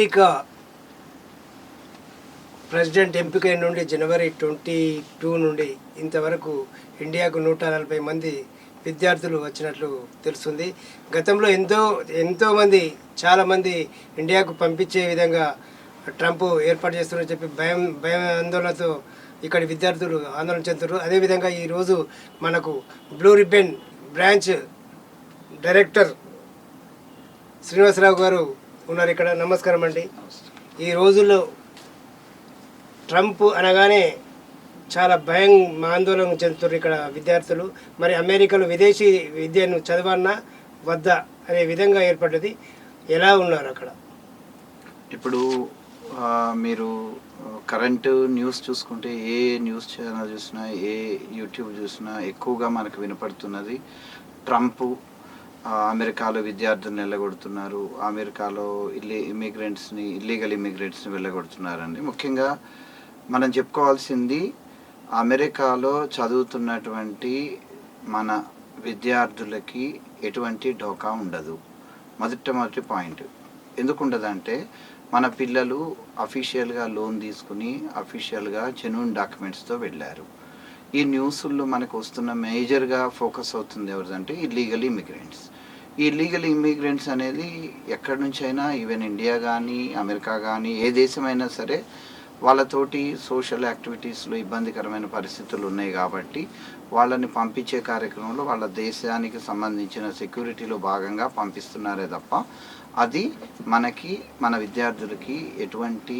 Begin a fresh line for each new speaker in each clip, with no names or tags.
America president ఎంపిక నుండి జనవరి twenty two నుండి ఇంతవరకు ఇండియాకు నూట నలభై మంది విద్యార్థులు వచ్చినట్లు తెలుస్తుంది. గతంలో ఎంతో ఎంతోమంది చాలామంది ఇండియాకు పంపించే విధంగా ట్రంప్ ఏర్పాటు చేస్తున్నారని చెప్పి భయం భయం ఆందోళనతో ఇక్కడి విద్యార్థులు ఆందోళన చెందుతారు అదేవిధంగా ఈరోజు మనకు blue ribbon branch director Srinivasa Rao garu ఉన్నారు ఇక్కడ. నమస్కారం అండి. ఈ రోజుల్లో ట్రంప్ అనగానే చాలా భయం ఆందోళన చెందుతున్నారు ఇక్కడ విద్యార్థులు. మరి అమెరికాలో విదేశీ విద్యను చదవన్నా వద్దా అనే విధంగా ఏర్పడ్డది. ఎలా ఉన్నారు అక్కడ?
ఇప్పుడు మీరు కరెంట్ న్యూస్ చూసుకుంటే ఏ న్యూస్ ఛానల్ చూసినా ఏ యూట్యూబ్ చూసినా ఎక్కువగా మనకు వినపడుతున్నది ట్రంప్ అమెరికాలో విద్యార్థులను వెళ్ళగొడుతున్నారు. అమెరికాలో ఇల్లి ఇమిగ్రెంట్స్ని ఇల్లీగల్ ఇమిగ్రెంట్స్ని వెళ్ళగొడుతున్నారండి. ముఖ్యంగా మనం చెప్పుకోవాల్సింది అమెరికాలో చదువుతున్నటువంటి మన విద్యార్థులకి ఎటువంటి ఢోకా ఉండదు. మొదట మొదటి పాయింట్. ఎందుకు ఉండదంటే మన పిల్లలు అఫీషియల్గా లోన్ తీసుకుని అఫీషియల్గా జెన్యున్ డాక్యుమెంట్స్తో వెళ్ళారు. ఈ న్యూస్ల్లో మనకు వస్తున్న మేజర్గా ఫోకస్ అవుతుంది ఎవరిదంటే ఇల్లీగల్ ఇమిగ్రెంట్స్. ఈ ఇల్లీగల్ ఇమిగ్రెంట్స్ అనేది ఎక్కడి నుంచైనా ఈవెన్ ఇండియా కానీ అమెరికా కానీ ఏ దేశమైనా సరే వాళ్ళతోటి సోషల్ యాక్టివిటీస్లో ఇబ్బందికరమైన పరిస్థితులు ఉన్నాయి కాబట్టి వాళ్ళని పంపించే కార్యక్రమంలో వాళ్ళ దేశానికి సంబంధించిన సెక్యూరిటీలో భాగంగా పంపిస్తున్నారే తప్ప అది మనకి మన విద్యార్థులకి ఎటువంటి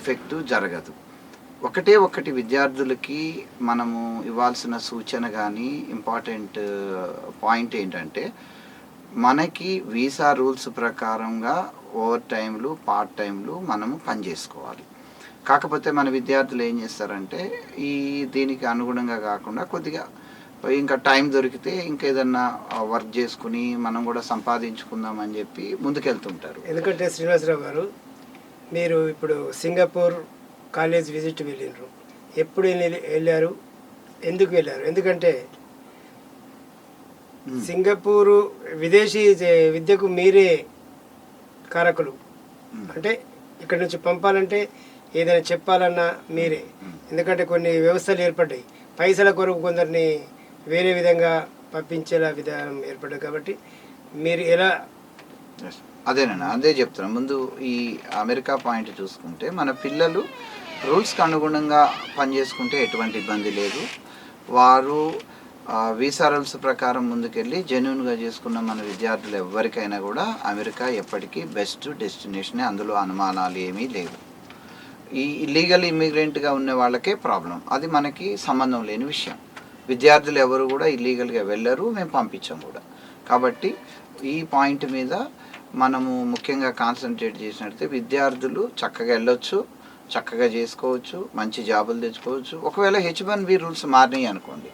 ఎఫెక్టు జరగదు. ఒకటే ఒకటి విద్యార్థులకి మనము ఇవ్వాల్సిన సూచన కానీ ఇంపార్టెంట్ పాయింట్ ఏంటంటే మనకి వీసా రూల్స్ ప్రకారంగా ఓవర్ టైంలు పార్ట్ టైంలు మనము పని చేసుకోవాలి. కాకపోతే మన విద్యార్థులు ఏం చేస్తారంటే ఈ దీనికి అనుగుణంగా కాకుండా కొద్దిగా ఇంకా టైం దొరికితే ఇంకా ఏదన్నా వర్క్ చేసుకుని మనం కూడా సంపాదించుకుందాం అని చెప్పి ముందుకెళ్తుంటారు.
ఎందుకంటే శ్రీనివాసరావు గారు మీరు ఇప్పుడు సింగపూర్ కాలేజ్ విజిట్ వెళ్ళినారు ఎప్పుడు వెళ్ళి- వెళ్ళారు ఎందుకు వెళ్ళారు ఎందుకంటే. సింగపూరు విదేశీ విద్యకు మీరే కారకులు. అంటే ఇక్కడ నుంచి పంపాలంటే ఏదైనా చెప్పాలన్నా మీరే. ఎందుకంటే కొన్ని వ్యవస్థలు ఏర్పడ్డాయి పైసల కొరకు కొందరిని వేరే విధంగా పంపించేలా విధానం ఏర్పడ్డది కాబట్టి మీరు ఎలా.
అదేనండి అదే చెప్తున్నా. ముందు ఈ అమెరికా పాయింట్ చూసుకుంటే మన పిల్లలు రూల్స్కి అనుగుణంగా పనిచేసుకుంటే ఎటువంటి ఇబ్బంది లేదు. వారు వీసా రూల్స్ ప్రకారం ముందుకెళ్ళి జెన్యున్గా చేసుకున్న మన విద్యార్థులు ఎవరికైనా కూడా అమెరికా ఎప్పటికీ బెస్ట్ డెస్టినేషన్ అందులో అనుమానాలు ఏమీ లేవు. ఈ ఇల్లీగల్ ఇమ్మిగ్రెంట్గా ఉన్న వాళ్ళకే ప్రాబ్లం. అది మనకి సంబంధం లేని విషయం. విద్యార్థులు ఎవరు కూడా ఇల్లీగల్గా వెళ్ళరు మేము పంపించాం కూడా. కాబట్టి ఈ పాయింట్ మీద మనము ముఖ్యంగా కాన్సన్ట్రేట్ చేసినట్లయితే విద్యార్థులు చక్కగా వెళ్ళొచ్చు చక్కగా చేసుకోవచ్చు మంచి జాబులు తెచ్చుకోవచ్చు. ఒకవేళ హెచ్ వన్ బి రూల్స్ మారినాయి అనుకోండి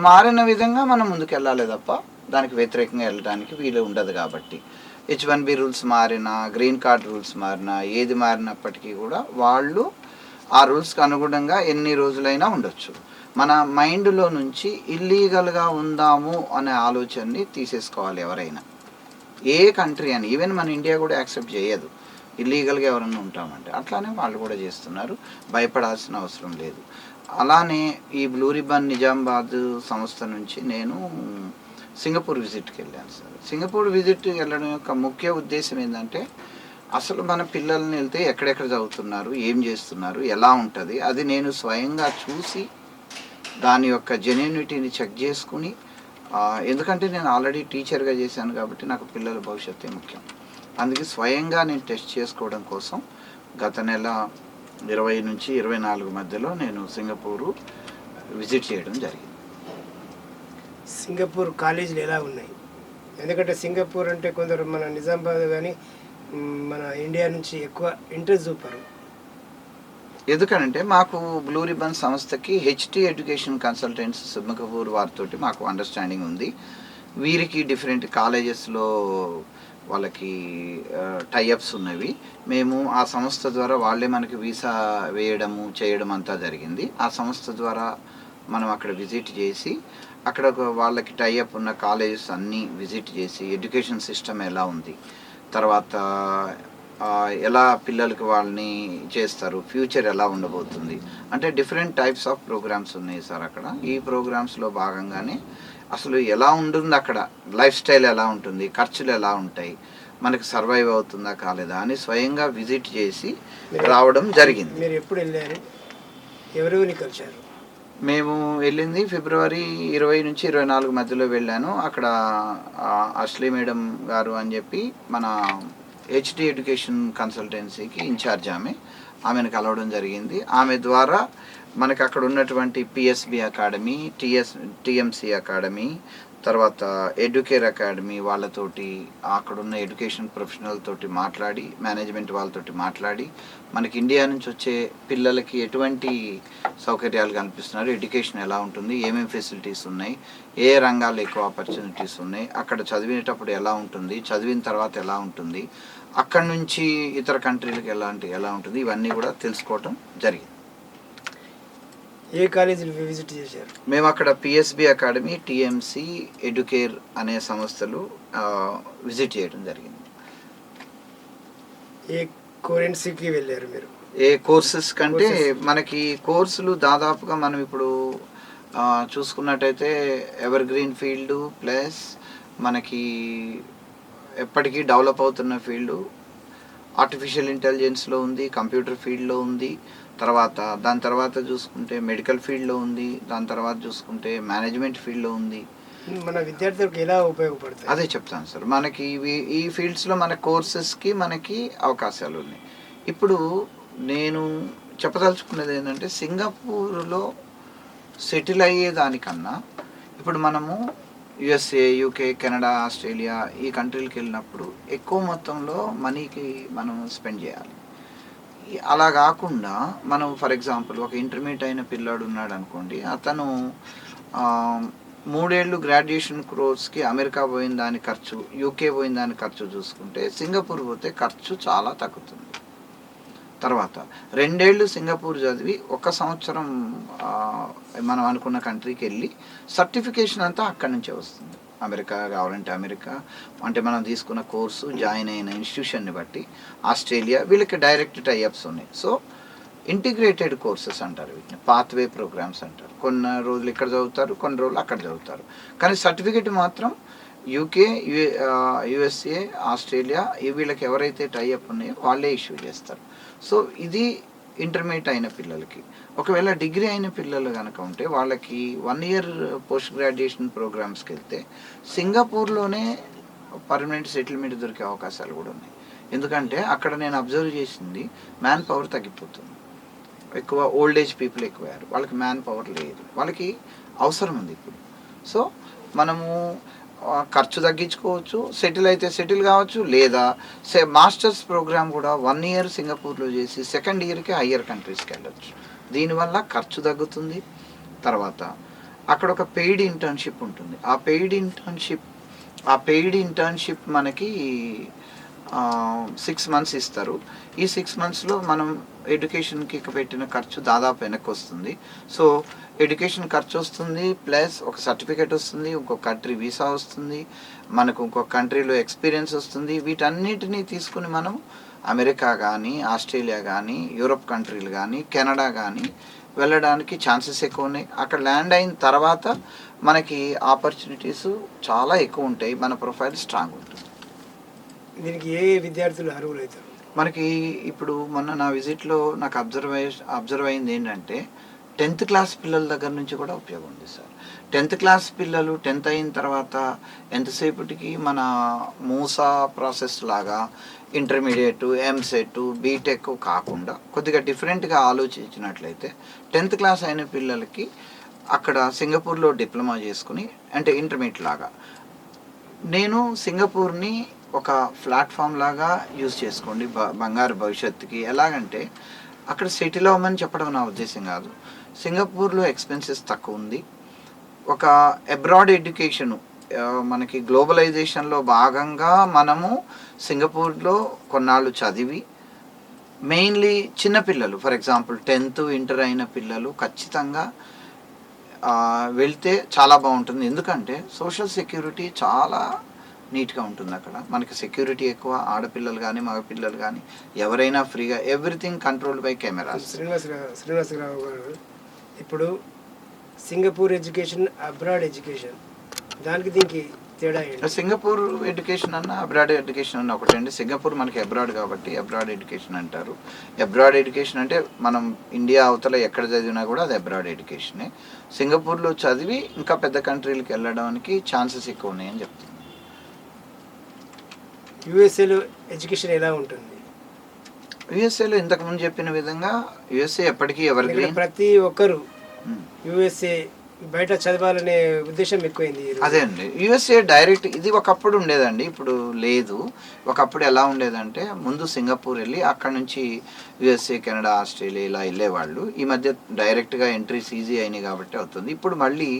మారిన విధంగా మనం ముందుకు వెళ్ళాలి తప్ప దానికి వ్యతిరేకంగా వెళ్ళడానికి వీలు ఉండదు కాబట్టి. హెచ్ వన్ బి రూల్స్ మారినా గ్రీన్ కార్డ్ రూల్స్ మారినా ఏది మారినప్పటికీ కూడా వాళ్ళు ఆ రూల్స్కి అనుగుణంగా ఎన్ని రోజులైనా ఉండొచ్చు. మన మైండ్లో నుంచి ఇల్లీగల్గా ఉందాము అనే ఆలోచనని తీసేసుకోవాలి ఎవరైనా. ఏ కంట్రీ అని ఈవెన్ మన ఇండియా కూడా యాక్సెప్ట్ చేయదు. ఇల్లీగల్గా ఎవరైనా ఉంటామంటే అట్లానే వాళ్ళు కూడా చేస్తున్నారు. భయపడాల్సిన అవసరం లేదు. అలానే ఈ బ్లూ రిబన్ నిజామాబాద్ సంస్థ నుంచి నేను సింగపూర్ విజిట్కి వెళ్ళాను సార్. సింగపూర్ విజిట్ వెళ్ళడం యొక్క ముఖ్య ఉద్దేశం ఏంటంటే అసలు మన పిల్లల్ని వెళ్తే ఎక్కడెక్కడ చదువుతున్నారు ఏం చేస్తున్నారు ఎలా ఉంటుంది అది నేను స్వయంగా చూసి దాని యొక్క జెన్యునిటీని చెక్ చేసుకుని ఎందుకంటే నేను ఆల్రెడీ టీచర్గా చేశాను కాబట్టి నాకు పిల్లల భవిష్యత్తే ముఖ్యం. అందుకే స్వయంగా నేను టెస్ట్ చేసుకోవడం కోసం గత నెల ఇరవై నుంచి ఇరవై నాలుగు మధ్యలో నేను సింగపూరు విజిట్ చేయడం జరిగింది.
సింగపూర్ కాలేజీలు ఎలా ఉన్నాయి? ఎందుకంటే సింగపూర్ అంటే కొందరు మన నిజామాబాద్ కానీ మన ఇండియా నుంచి ఎక్కువ ఇంట్రెస్ట్ చూపారు.
ఎందుకనంటే మాకు బ్లూ రిబన్ సంస్థకి హెచ్టీ ఎడ్యుకేషన్ కన్సల్టెంట్స్ సింగపూర్ వారితోటి మాకు అండర్స్టాండింగ్ ఉంది. వీరికి డిఫరెంట్ కాలేజెస్లో వాళ్ళకి టైఅప్స్ ఉన్నవి. మేము ఆ సంస్థ ద్వారా వాళ్ళే మనకి వీసా వేయడము చేయడం అంతా జరిగింది. ఆ సంస్థ ద్వారా మనం అక్కడ విజిట్ చేసి అక్కడ వాళ్ళకి టైఅప్ ఉన్న కాలేజెస్ అన్నీ విజిట్ చేసి ఎడ్యుకేషన్ సిస్టమ్ ఎలా ఉంది తర్వాత ఎలా పిల్లలకి వాళ్ళని చేస్తారు ఫ్యూచర్ ఎలా ఉండబోతుంది. అంటే డిఫరెంట్ టైప్స్ ఆఫ్ ప్రోగ్రామ్స్ ఉన్నాయి సార్ అక్కడ. ఈ ప్రోగ్రామ్స్లో భాగంగానే అసలు ఎలా ఉంటుంది అక్కడ? లైఫ్ స్టైల్ ఎలా ఉంటుంది? ఖర్చులు ఎలా ఉంటాయి? మనకి సర్వైవ్ అవుతుందా కాలేదా అని స్వయంగా విజిట్ చేసి రావడం జరిగింది.
మీరు ఎప్పుడు వెళ్ళారు? ఎవరెవరిని కలిశారు?
మేము వెళ్ళింది ఫిబ్రవరి ఇరవై నుంచి ఇరవై నాలుగు మధ్యలో వెళ్ళాను. అక్కడ అశ్లీ మేడం గారు అని చెప్పి మన హెచ్డి ఎడ్యుకేషన్ కన్సల్టెన్సీకి ఇన్ఛార్జ్ ఆమె. ఆమెను కలవడం జరిగింది. ఆమె ద్వారా మనకి అక్కడ ఉన్నటువంటి PSB academy TS TMC academy తర్వాత ఎడ్యుకేర్ అకాడమీ వాళ్ళతోటి అక్కడ ఉన్న ఎడ్యుకేషన్ ప్రొఫెషనల్ తోటి మాట్లాడి మేనేజ్మెంట్ వాళ్ళతోటి మాట్లాడి మనకి ఇండియా నుంచి వచ్చే పిల్లలకి ఎటువంటి సౌకర్యాలు కనిపిస్తున్నారు ఎడ్యుకేషన్ ఎలా ఉంటుంది? ఏమేమి ఫెసిలిటీస్ ఉన్నాయి? ఏ రంగాల్లో ఎక్కువ ఆపర్చునిటీస్ ఉన్నాయి? అక్కడ చదివేటప్పుడు ఎలా ఉంటుంది? చదివిన తర్వాత ఎలా ఉంటుంది? అక్కడ నుంచి ఇతర కంట్రీలకు ఎలాంటి ఎలా ఉంటుంది? ఇవన్నీ కూడా తెలుసుకోవటం జరిగింది.
ఏ కాలేజీలు విజిట్ చేశారు?
మేము అక్కడ పిఎస్బి అకాడమీ టిఎంసి ఎడ్యుకేర్ అనే సంస్థలు విజిట్ చేయడం జరిగింది.
ఏ కోరెన్సీకి వెళ్ళారు మీరు?
ఏ కోర్సెస్ కంటే. మనకి కోర్సులు దాదాపుగా మనం ఇప్పుడు చూసుకున్నట్టయితే ఎవర్ గ్రీన్ ఫీల్డ్ ప్లస్ మనకి ఎప్పటికీ డెవలప్ అవుతున్న ఫీల్డ్. ఆర్టిఫిషియల్ ఇంటెలిజెన్స్లో ఉంది కంప్యూటర్ ఫీల్డ్లో ఉంది. తర్వాత దాని తర్వాత చూసుకుంటే మెడికల్ ఫీల్డ్లో ఉంది. దాని తర్వాత చూసుకుంటే మేనేజ్మెంట్ ఫీల్డ్లో ఉంది.
మన విద్యార్థులకు ఎలా ఉపయోగపడతాయి?
అదే చెప్తాను సార్. మనకి ఇవి ఈ ఫీల్డ్స్లో మన కోర్సెస్కి మనకి అవకాశాలు ఉన్నాయి. ఇప్పుడు నేను చెప్పదలుచుకున్నది ఏంటంటే సింగపూర్లో సెటిల్ అయ్యేదానికన్నా ఇప్పుడు మనము యుఎస్ఏ యూకే కెనడా ఆస్ట్రేలియా ఈ కంట్రీలకు వెళ్ళినప్పుడు ఎక్కువ మొత్తంలో మనీకి మనం స్పెండ్ చేయాలి. అలా కాకుండా మనం ఫర్ ఎగ్జాంపుల్ ఒక ఇంటర్మీడియట్ అయిన పిల్లాడు ఉన్నాడు అనుకోండి అతను మూడేళ్ళు గ్రాడ్యుయేషన్ క్రోర్స్కి అమెరికా పోయిన దాని ఖర్చు యూకే పోయిన దాని ఖర్చు చూసుకుంటే సింగపూర్ పోతే ఖర్చు చాలా తగ్గుతుంది. తర్వాత రెండేళ్ళు సింగపూర్ చదివి ఒక సంవత్సరం మనం అనుకున్న కంట్రీకి వెళ్ళి సర్టిఫికేషన్ అంతా అక్కడి నుంచే వస్తుంది. అమెరికా కావాలంటే అమెరికా అంటే మనం తీసుకున్న కోర్సు జాయిన్ అయిన ఇన్స్టిట్యూషన్ని బట్టి ఆస్ట్రేలియా వీళ్ళకి డైరెక్ట్ టైఅప్స్ ఉన్నాయి. సో ఇంటిగ్రేటెడ్ కోర్సెస్ అంటారు వీటిని పాత్వే ప్రోగ్రామ్స్ అంటారు. కొన్ని రోజులు ఇక్కడ చదువుతారు కొన్ని రోజులు అక్కడ చదువుతారు. కానీ సర్టిఫికేట్ మాత్రం యూకే యుఎస్ఏ ఆస్ట్రేలియా ఈ వీళ్ళకి ఎవరైతే టైఅప్ ఉన్నాయో వాళ్ళే ఇష్యూ చేస్తారు. సో ఇది ఇంటర్మీడియట్ అయిన పిల్లలకి. ఒకవేళ డిగ్రీ అయిన పిల్లలు కనుక ఉంటే వాళ్ళకి వన్ ఇయర్ పోస్ట్ గ్రాడ్యుయేషన్ ప్రోగ్రామ్స్కి వెళ్తే సింగపూర్లోనే పర్మనెంట్ సెటిల్మెంట్ దొరికే అవకాశాలు కూడా ఉన్నాయి. ఎందుకంటే అక్కడ నేను అబ్జర్వ్ చేసింది మ్యాన్ పవర్ తగ్గిపోతుంది. ఎక్కువ ఓల్డ్ ఏజ్ పీపుల్ ఎక్కువయ్యారు. వాళ్ళకి మ్యాన్ పవర్ లేదు. వాళ్ళకి అవసరం ఉంది ఇప్పుడు. సో మనము ఖర్చు తగ్గించుకోవచ్చు సెటిల్ అయితే సెటిల్ కావచ్చు లేదా సే మాస్టర్స్ ప్రోగ్రామ్ కూడా వన్ ఇయర్ సింగపూర్లో చేసి సెకండ్ ఇయర్కి హయ్యర్ కంట్రీస్కి వెళ్ళొచ్చు. దీనివల్ల ఖర్చు తగ్గుతుంది. తర్వాత అక్కడ ఒక పెయిడ్ ఇంటర్న్షిప్ ఉంటుంది. ఆ పెయిడ్ ఇంటర్న్షిప్ ఆ పెయిడ్ ఇంటర్న్షిప్ మనకి సిక్స్ మంత్స్ ఇస్తారు. ఈ సిక్స్ మంత్స్లో మనం ఎడ్యుకేషన్కి పెట్టిన ఖర్చు దాదాపు వెనక్కి వస్తుంది. సో ఎడ్యుకేషన్ ఖర్చు వస్తుంది ప్లస్ ఒక సర్టిఫికేట్ వస్తుంది ఇంకొక కంట్రీ వీసా వస్తుంది మనకు ఇంకొక కంట్రీలో ఎక్స్పీరియన్స్ వస్తుంది. వీటన్నిటినీ తీసుకుని మనం అమెరికా కానీ ఆస్ట్రేలియా కానీ యూరప్ కంట్రీలు కానీ కెనడా కానీ వెళ్ళడానికి ఛాన్సెస్ ఎక్కువ ఉన్నాయి. అక్కడ ల్యాండ్ అయిన తర్వాత మనకి ఆపర్చునిటీస్ చాలా ఎక్కువ ఉంటాయి. మన ప్రొఫైల్ స్ట్రాంగ్ ఉంటుంది.
దీనికి ఏ విద్యార్థులు అర్హులు అవుతారు
మనకి ఇప్పుడు మొన్న నా విజిట్లో నాకు అబ్జర్వ్ అబ్జర్వ్ అయింది ఏంటంటే టెన్త్ క్లాస్ పిల్లల దగ్గర నుంచి కూడా ఉపయోగం ఉంది సార్. టెన్త్ క్లాస్ పిల్లలు టెన్త్ అయిన తర్వాత ఎంతసేపటికి మన మూసా ప్రాసెస్ లాగా ఇంటర్మీడియట్ ఎంసెట్ బీటెక్ కాకుండా కొద్దిగా డిఫరెంట్గా ఆలోచించినట్లయితే టెన్త్ క్లాస్ అయిన పిల్లలకి అక్కడ సింగపూర్లో డిప్లొమా చేసుకుని అంటే ఇంటర్మీడియట్ లాగా. నేను సింగపూర్ని ఒక ప్లాట్ఫామ్ లాగా యూజ్ చేసుకోండి బ- బంగారు భవిష్యత్తుకి. ఎలాగంటే అక్కడ సెటిల్ అవ్వమని చెప్పడం నా ఉద్దేశం కాదు. సింగపూర్లో ఎక్స్పెన్సెస్ తక్కువ ఉంది. ఒక అబ్రాడ్ ఎడ్యుకేషను మనకి గ్లోబలైజేషన్లో భాగంగా మనము సింగపూర్లో కొన్నాళ్ళు చదివి మెయిన్లీ చిన్నపిల్లలు ఫర్ ఎగ్జాంపుల్ టెన్త్ ఇంటర్ అయిన పిల్లలు ఖచ్చితంగా వెళ్తే చాలా బాగుంటుంది. ఎందుకంటే సోషల్ సెక్యూరిటీ చాలా నీట్గా ఉంటుంది అక్కడ. మనకి సెక్యూరిటీ ఎక్కువ ఆడపిల్లలు కానీ మగపిల్లలు కానీ ఎవరైనా ఫ్రీగా everything control by cameras.
Srinivasa Rao Srinivasa Rao garu ఇప్పుడు సింగపూర్ ఎడ్యుకేషన్ అబ్రాడ్ ఎడ్యుకేషన్. దానికి దీనికి తేడా
సింగపూర్ ఎడ్యుకేషన్ అన్న అబ్రాడ్ ఎడ్యుకేషన్ అన్న ఒకటే అండి. సింగపూర్ మనకి అబ్రాడ్ కాబట్టి అబ్రాడ్ ఎడ్యుకేషన్ అంటారు. అబ్రాడ్ ఎడ్యుకేషన్ అంటే మనం ఇండియా అవతల ఎక్కడ చదివినా కూడా అది అబ్రాడ్ ఎడ్యుకేషనే. సింగపూర్లో చదివి ఇంకా పెద్ద కంట్రీలకు వెళ్ళడానికి ఛాన్సెస్ ఎక్కువ ఉన్నాయని చెప్తుంది
యుఎస్ఏలో ఎడ్యుకేషన్ ఎలా ఉంటుంది?
యుఎస్ఏలో ఇంతకుముందు చెప్పిన విధంగా యుఎస్ఏ ఎప్పటికీ ఎవరికి
ప్రతి ఒక్కరు యుఎస్ఏ బయట చదవాలనే ఉద్దేశం ఎక్కువైంది.
అదే అండి. యుఎస్ఏ డైరెక్ట్ ఇది ఒకప్పుడు ఉండేదండి ఇప్పుడు లేదు. ఒకప్పుడు ఎలా ఉండేదంటే ముందు సింగపూర్ వెళ్ళి అక్కడ నుంచి యుఎస్ఏ కెనడా ఆస్ట్రేలియా ఇలా వెళ్ళేవాళ్ళు. ఈ మధ్య డైరెక్ట్గా ఎంట్రీస్ ఈజీ అయినాయి కాబట్టి అవుతుంది. ఇప్పుడు మళ్ళీ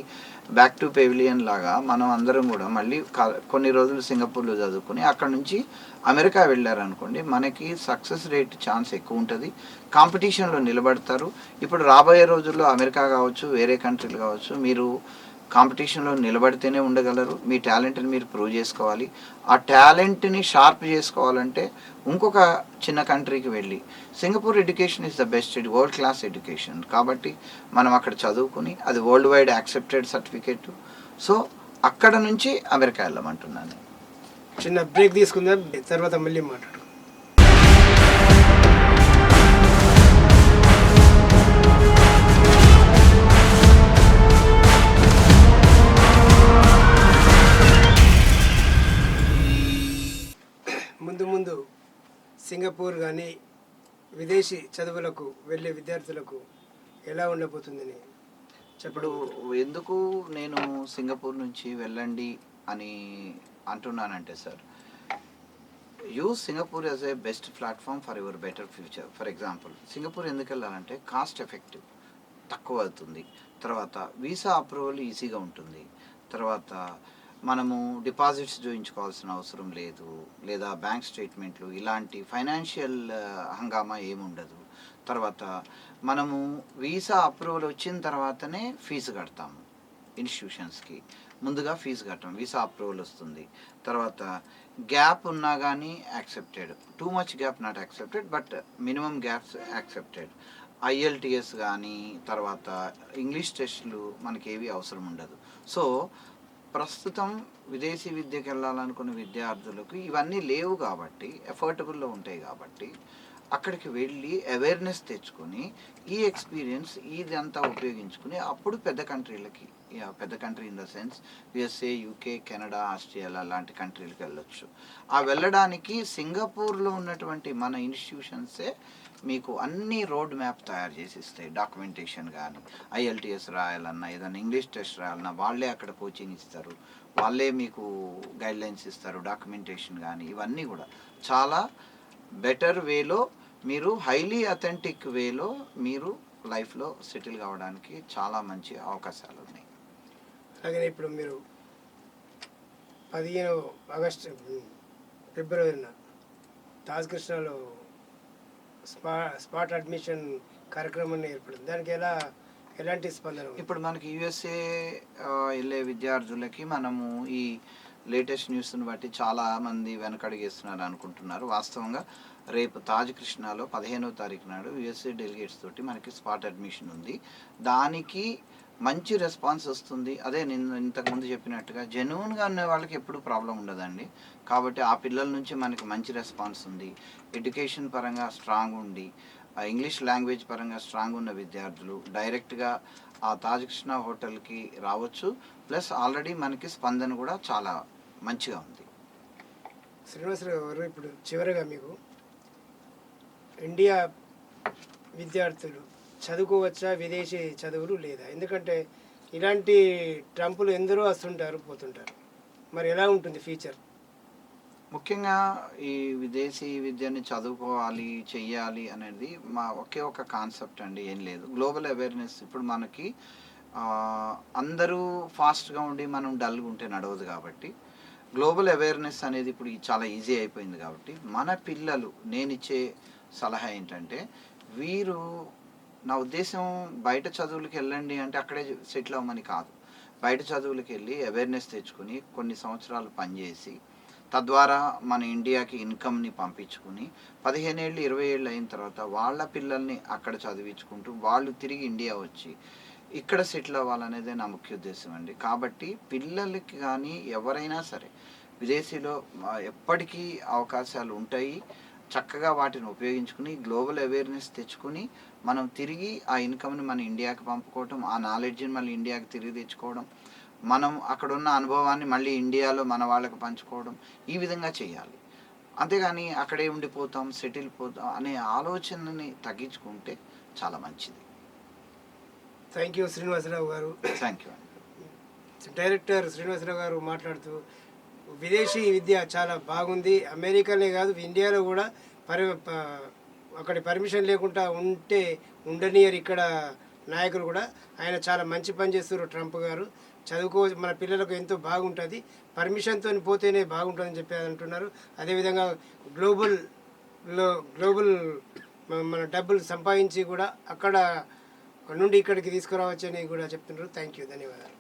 బ్యాక్ టు పెవిలియన్ లాగా మనం అందరం కూడా మళ్ళీ కొన్ని రోజులు సింగపూర్లో చదువుకుని అక్కడ నుంచి అమెరికా వెళ్ళారనుకోండి మనకి సక్సెస్ రేట్ ఛాన్స్ ఎక్కువ ఉంటుంది. కాంపిటీషన్లో నిలబడతారు. ఇప్పుడు రాబోయే రోజుల్లో అమెరికా కావచ్చు వేరే కంట్రీలు కావచ్చు మీరు కాంపిటీషన్లో నిలబడితేనే ఉండగలరు. మీ టాలెంట్ని మీరు ప్రూవ్ చేసుకోవాలి. ఆ టాలెంట్ని షార్ప్ చేసుకోవాలంటే ఇంకొక చిన్న కంట్రీకి వెళ్ళి. Singapore education is the best world class education. కాబట్టి మనం అక్కడ చదువుకుని అది world wide accepted certificate. So అక్కడ నుంచి అమెరికా వెళ్ళమంటున్నాను.
చిన్న బ్రేక్ తీసుకుందాం తర్వాత మళ్ళీ మాట్లాడు ముందు ముందు సింగపూర్ కానీ విదేశీ చదువులకు వెళ్ళే విద్యార్థులకు ఎలా ఉండబోతుందని
ఇప్పుడు
చెప్పడం
ఎందుకు నేను సింగపూర్ నుంచి వెళ్ళండి అని అంటున్నానంటే sir use Singapore as a best platform for your better future for example Singapore ఎందుకు వెళ్ళాలంటే కాస్ట్ ఎఫెక్టివ్ తక్కువ అవుతుంది. తర్వాత వీసా అప్రూవల్ ఈజీగా ఉంటుంది. తర్వాత మనము డిపాజిట్స్ చూపించుకోవాల్సిన అవసరం లేదు లేదా బ్యాంక్ స్టేట్మెంట్లు ఇలాంటి ఫైనాన్షియల్ హంగామా ఏముండదు. తర్వాత మనము వీసా అప్రూవల్ వచ్చిన తర్వాతనే ఫీజు కడతాము ఇన్స్టిట్యూషన్స్కి. ముందుగా ఫీజు కట్టం వీసా అప్రూవల్ వస్తుంది. తర్వాత గ్యాప్ ఉన్నా కానీ accepted. Too much gap not accepted but minimum gaps accepted. IELTS కానీ తర్వాత ఇంగ్లీష్ టెస్టులు మనకి ఏవి అవసరం ఉండదు. సో ప్రస్తుతం విదేశీ విద్యకి వెళ్ళాలనుకున్న విద్యార్థులకు ఇవన్నీ లేవు కాబట్టి ఎఫర్టబుల్లో ఉంటాయి కాబట్టి అక్కడికి వెళ్ళి అవేర్నెస్ తెచ్చుకొని ఈ ఎక్స్పీరియన్స్ ఇదంతా ఉపయోగించుకుని అప్పుడు పెద్ద కంట్రీలకి పెద్ద country in the sense USA UK Canada Australia లాంటి కంట్రీలకు వెళ్ళొచ్చు. ఆ వెళ్ళడానికి సింగపూర్లో ఉన్నటువంటి మన ఇన్స్టిట్యూషన్సే మీకు అన్ని రోడ్ మ్యాప్ తయారు చేసి ఇస్తాయి డాక్యుమెంటేషన్ కానీ ఐఎల్టీఎస్ రాయాలన్నా ఏదైనా ఇంగ్లీష్ టెస్ట్ రాయాలన్నా వాళ్ళే అక్కడ కోచింగ్ ఇస్తారు. వాళ్ళే మీకు గైడ్లైన్స్ ఇస్తారు డాక్యుమెంటేషన్ కానీ ఇవన్నీ కూడా. చాలా బెటర్ వేలో మీరు హైలీ అథెంటిక్ వేలో మీరు లైఫ్లో సెటిల్ కావడానికి చాలా మంచి అవకాశాలు ఉన్నాయి.
అలాగే ఇప్పుడు మీరు పదిహేను ఆగస్టు ఫిబ్రవరిన తాజ్ స్పా స్పాట్ అడ్మిషన్ కార్యక్రమాన్ని ఏర్పడింది. దానికి ఎలా ఎలాంటి స్పందన
ఇప్పుడు మనకి యుఎస్ఏ వెళ్ళే విద్యార్థులకి మనము ఈ లేటెస్ట్ న్యూస్ని బట్టి చాలా మంది వెనకడిగేస్తున్నారు అనుకుంటున్నారు. వాస్తవంగా రేపు తాజ్ కృష్ణాలో పదిహేనవ తారీఖు నాడు యుఎస్ఏ డెలిగేట్స్ తోటి మనకి స్పాట్ అడ్మిషన్ ఉంది. దానికి మంచి రెస్పాన్స్ వస్తుంది. అదే నేను ఇంతకుముందు చెప్పినట్టుగా జెన్యున్గా ఉన్న వాళ్ళకి ఎప్పుడు ప్రాబ్లం ఉండదండి. కాబట్టి ఆ పిల్లల నుంచి మనకి మంచి రెస్పాన్స్ ఉంది. ఎడ్యుకేషన్ పరంగా స్ట్రాంగ్ ఉండి ఆ ఇంగ్లీష్ లాంగ్వేజ్ పరంగా స్ట్రాంగ్ ఉన్న విద్యార్థులు డైరెక్ట్గా ఆ తాజకృష్ణ హోటల్కి రావచ్చు. ప్లస్ ఆల్రెడీ మనకి స్పందన కూడా చాలా మంచిగా ఉంది.
శ్రీనివాసరావు గారు ఇప్పుడు చివరగా మీకు ఇండియా విద్యార్థులు చదువుకోవచ్చా? విదేశీ చదువులు లేదా? ఎందుకంటే ఇలాంటి ట్రంపులు ఎందరో వస్తుంటారు పోతుంటారు. మరి ఎలా ఉంటుంది ఫ్యూచర్?
ముఖ్యంగా ఈ విదేశీ విద్యని చదువుకోవాలి చెయ్యాలి అనేది మా ఒకే ఒక కాన్సెప్ట్ అండి ఏం లేదు. గ్లోబల్ అవేర్నెస్ ఇప్పుడు మనకి అందరూ ఫాస్ట్గా ఉండి మనం డల్గా ఉంటే నడవదు కాబట్టి గ్లోబల్ అవేర్నెస్ అనేది ఇప్పుడు చాలా ఈజీ అయిపోయింది కాబట్టి మన పిల్లలు నేను ఇచ్చే సలహా ఏంటంటే వీరు నా ఉద్దేశం బయట చదువులకు వెళ్ళండి అంటే అక్కడే సెటిల్ అవ్వమని కాదు. బయట చదువులకు వెళ్ళి అవేర్నెస్ తెచ్చుకొని కొన్ని సంవత్సరాలు పనిచేసి తద్వారా మన ఇండియాకి ఇన్కమ్ని పంపించుకుని పదిహేను ఏళ్ళు ఇరవై ఏళ్ళు అయిన తర్వాత వాళ్ళ పిల్లల్ని అక్కడ చదివించుకుంటూ వాళ్ళు తిరిగి ఇండియా వచ్చి ఇక్కడ సెటిల్ అవ్వాలనేదే నా ముఖ్య ఉద్దేశం అండి. కాబట్టి పిల్లలకి కానీ ఎవరైనా సరే విదేశీలో ఎప్పటికీ అవకాశాలు ఉంటాయి. చక్కగా వాటిని ఉపయోగించుకుని గ్లోబల్ అవేర్నెస్ తెచ్చుకుని మనం తిరిగి ఆ ఇన్కమ్ని మన ఇండియాకి పంపుకోవటం ఆ నాలెడ్జ్ని మళ్ళీ ఇండియాకి తిరిగి తెచ్చుకోవడం మనం అక్కడ ఉన్న అనుభవాన్ని మళ్ళీ ఇండియాలో మన వాళ్ళకి పంచుకోవడం ఈ విధంగా చేయాలి. అంతేగాని అక్కడే ఉండిపోతాం సెటిల్ పోతాం అనే ఆలోచనని తగ్గించుకుంటే చాలా మంచిది.
థ్యాంక్ యూ శ్రీనివాసరావు గారు.
థ్యాంక్ యూ
డైరెక్టర్ శ్రీనివాసరావు గారు మాట్లాడుతూ విదేశీ విద్య చాలా బాగుంది. అమెరికానే కాదు ఇండియాలో కూడా పరి అక్కడి పర్మిషన్ లేకుండా ఉంటే ఉండనియర్ ఇక్కడ నాయకులు కూడా. ఆయన చాలా మంచి పని చేస్తారు ట్రంప్ గారు. చదువుకో మన పిల్లలకు ఎంతో బాగుంటుంది. పర్మిషన్తో పోతేనే బాగుంటుందని చెప్పి అంటున్నారు. అదేవిధంగా గ్లోబల్లో గ్లోబల్ మన డబ్బులు సంపాదించి కూడా అక్కడ నుండి ఇక్కడికి తీసుకురావచ్చని కూడా చెప్తున్నారు. Thank you. ధన్యవాదాలు.